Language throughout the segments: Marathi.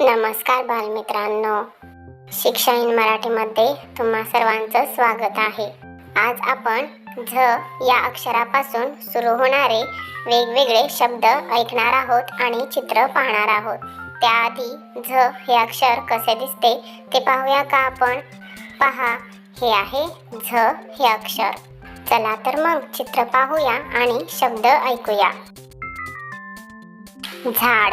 नमस्कार बालमित्रांनो. शिक्षा इन मराठीमध्ये तुम्हा सर्वांचं स्वागत आहे. आज आपण झ या अक्षरापासून सुरू होणारे वेगवेगळे शब्द ऐकणार आहोत आणि चित्र पाहणार आहोत. त्याआधी झ हे अक्षर कसे दिसते ते पाहूया का आपण? पहा हे आहे झ हे अक्षर. चला तर मग चित्र पाहूया आणि शब्द ऐकूया. झाड.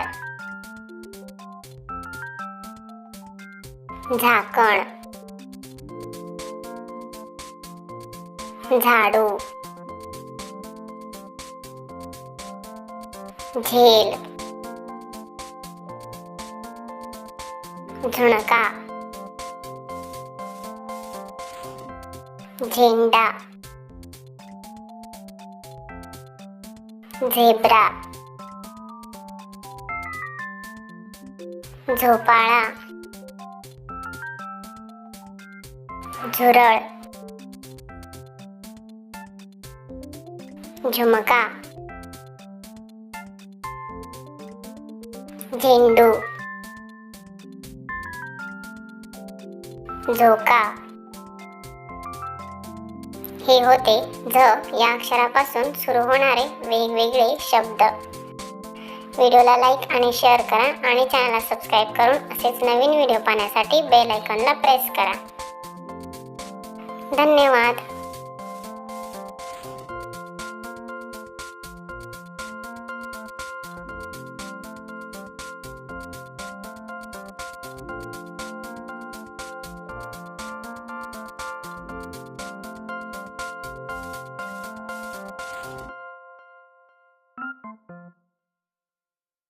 झाकण. झाडू. झेल. झुणका. झेंडा. झेब्रा. झोपाळा. झुरळ. झुमका. झेंडू. झोका. हे होते झ या अक्षरापासून सुरू होणारे वेगवेगळे शब्द. व्हिडिओला लाईक आणि शेअर करा आणि चॅनलला सबस्क्राईब करून असेच नवीन व्हिडिओ पाहण्यासाठी बेल आयकॉनला प्रेस करा. धन्यवाद.